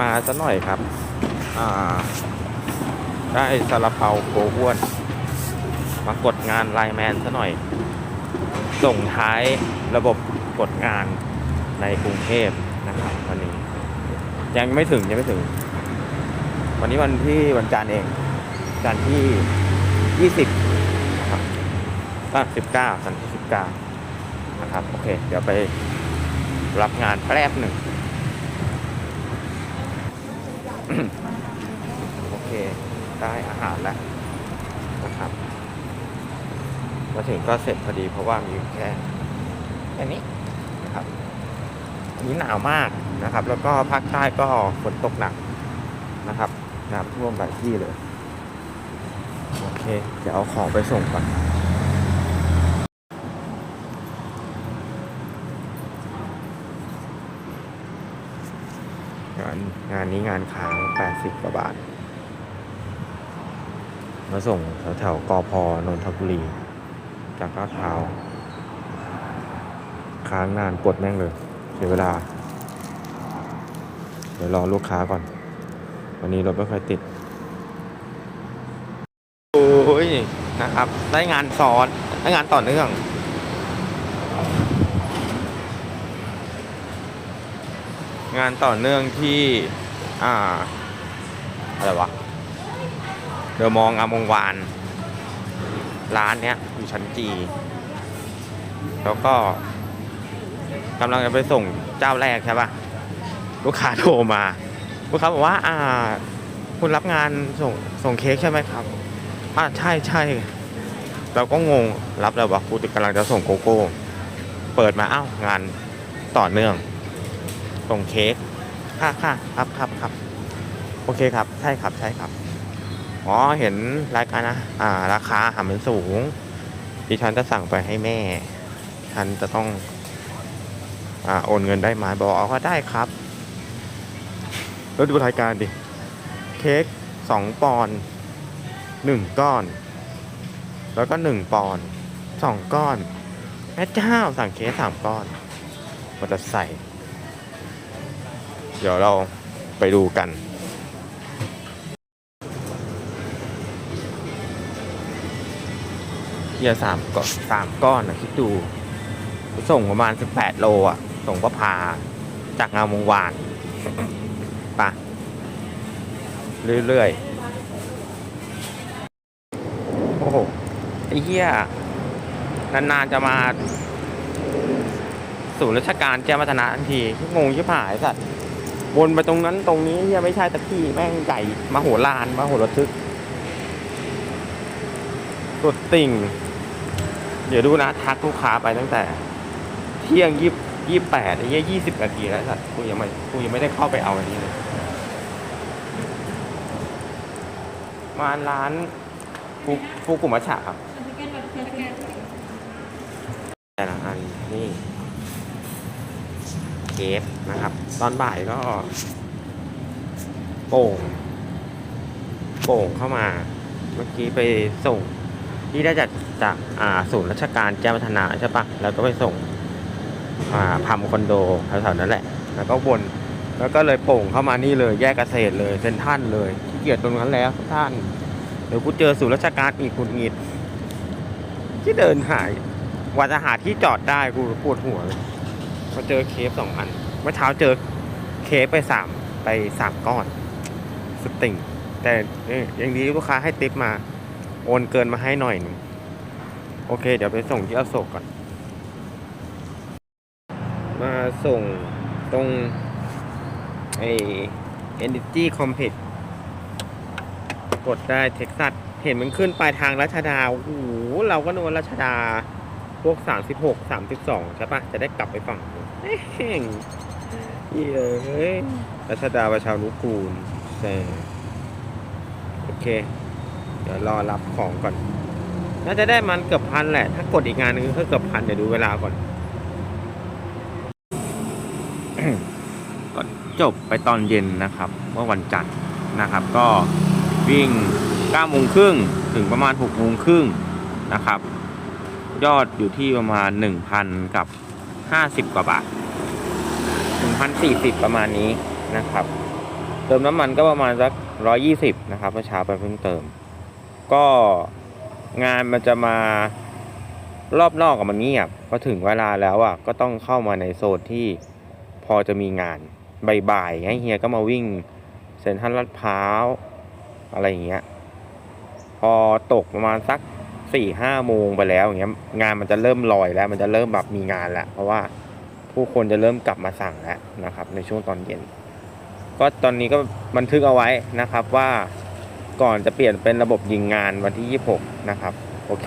มาซะหน่อยครับ อ่า ได้ซาลาเปาโกอ้วน มากดงานไลแมนซะหน่อย ส่งท้ายระบบกดงานในกรุงเทพนะครับวันนี้ ยังไม่ถึงยังไม่ถึง วันนี้วันที่วันจันทร์เองจันทร์ที่ 20นะครับก็19จันทร์ที่19นะครับ โอเค เดี๋ยวไปรับงานแป๊บหนึ่ง โอเค ได้อาหารแล้วนะครับมาถึงก็เสร็จพอดีเพราะว่ามีแค่แค่นี้นะครับนนี้หนาวมากนะครับ แล้วก็ภาคใต้ก็ฝนตกหนักนะครับน้ำท่วมหลายที่เลย โอเค เดี๋ยวเอาของไปส่งก่อนงา นนี้งานค้าง 80 กว่าบาท มาส่งแถวแถวๆกอพนนทบุรี จากลาดพร้าว ค้างนานปวดแม่งเลย เสียเวลา เดี๋ยวรอลูกค้าก่อน วันนี้รถไม่ค่อยติด โอ้ย นะครับ ได้งานซ้อน ได้งานต่อเนื่องงานต่อเนื่องที่ อ่าอะไรวะเดอะมองอามงวาน ร้านเนี้ยอยู่ชั้นจี แล้วก็กำลังจะไปส่งเจ้าแรกใช่ปะลูกค้าโทรมาลูกค้าบอกว่า อ่า คุณรับงานส่งส่งเค้กใช่ไหมครับ อ่าใช่ใช่เราก็งงรับแล้ววะกูกำลังจะส่งโกโก้ เปิดมาอ้าวงานต่อเนื่องส่งเค้ก ค่ะค่ะครับครับครับโอเคครับ ใช่ครับใช่ครับอ๋อเห็นรายการนะอ่า ราคาหามันสูงดิฉันจะสั่งไปให้แม่ ฉันจะต้องอ่าโอนเงินได้ไหมบอกอ๋อก็ได้ครับแล้วดูรายการดิเค้กสองปอนหนึ่งก้อน แล้วก็หนึ่งปอนสองก้อนแม่เจ้าสั่งเค้กสามก้อนมันจะใส่ เดี๋ยวเราไปดูกันเฮียสามก้อนสามก้อนนะคิดดู ส่งประมาณสิบแปดโลอะ ส่งก็พาจากงามวงวานไปะเรื่อยๆ โอ้โห ไอ้เหี้ย นาน ๆ จะมาศูนย์ราชการแจ้งวัฒนะทันที งงชิบหายสัตว์ วนไปตรงนั้นตรงนี้ยังไม่ใช่ตะที่แม่งใหญ่มาโหฬารมาโหระทึกสุดติ่ง เดี๋ยวดูนะทักลูกค้าไปตั้งแต่เที่ยงยี่ยี่แปดไอ้เหี้ยยี่สิบนาทีแล้วสัตว์กูยังไม่กูยังไม่ได้เข้าไปเอาอันนี้เลยมาร้านฟูฟูกุมัชฉะครับแต่ละอันนี่ เกฟนะครับ ตอนบ่ายก็โป่งโป่งเข้ามา เมื่อกี้ไปส่งที่ได้จากจากอ่าศูนย์ราชการแจ้งวัฒนะใช่ปะแล้วก็ไปส่งอ่าพัมคอนโดแถวๆนั้นแหละ แล้วก็วนแล้วก็เลยโป่งเข้ามานี่เลยแยกเกษตรเลยเซนทรันเลยขี้เกียจตรงนั้นแล้วท่าน เดี๋ยวกูเจอศูนย์ราชการอีกคุณงิดที่เดินหายว่าจะหาที่จอดได้กูปวดหัวเลย พอเจอเคฟสองอัน เมื่อเช้าเจอเคฟไปสามไปสามก้อน สติ่ง แต่เอ้ยยังดีลูกค้าให้ติปมา โอนเกินมาให้หน่อยหนึงโอเค เดี๋ยวไปส่งที่อโศกก่อน มาส่งตรงไอ Energy Complex กดได้เท็กซัส เห็นมันขึ้นปลายทางรัชดา โอ้โห เราก็นว่ารัชดา พวก 36 32 ใช่ปะจะได้กลับไปฝั่ง เอ้ยเยเฮ้ยรัชดาประชานุกูลแซ่โอเค เดี๋ยวรอรับของก่อน น่าจะได้มันเกือบพันแหละ ถ้ากดอีกงานหนึงก็เกือบพันเดี๋ยวดูเวลาก่อน ก็จบไปตอนเย็นนะครับเมื่อวันจันทร์นะครับ ก็วิ่ง9โมงครึ่งถึงประมาณ6โมงครึ่งนะครับ ยอดอยู่ที่ประมาณ 1,000 กับ 50 กว่าบาท 1,000พันสี่สิบประมาณนี้นะครับ เติมน้ำมันก็ประมาณสักร้อยี่สิบนะครับเมื่อเช้าไปเพิ่งเติม ก็งานมันจะมารอบนอกอะมันเงียบพอถึงเวลาแล้วอะก็ต้องเข้ามาในโซนที่พอจะมีงานบ่ายๆให้เฮียก็มาวิ่งเซ็นทรัลลาดพร้าวอะไรอย่างเงี้ย พอตกประมาณสัก สี่ห้าโมงไปแล้วอย่างเงี้ยงานมันจะเริ่มลอยแล้ว มันจะเริ่มแบบมีงานแล้วเพราะว่าผู้คนจะเริ่มกลับมาสั่งแล้วนะครับ ในช่วงตอนเย็น ก็ตอนนี้ก็บันทึกเอาไว้นะครับว่าก่อนจะเปลี่ยนเป็นระบบยิงงานวันที่ 26 นะครับ โอเค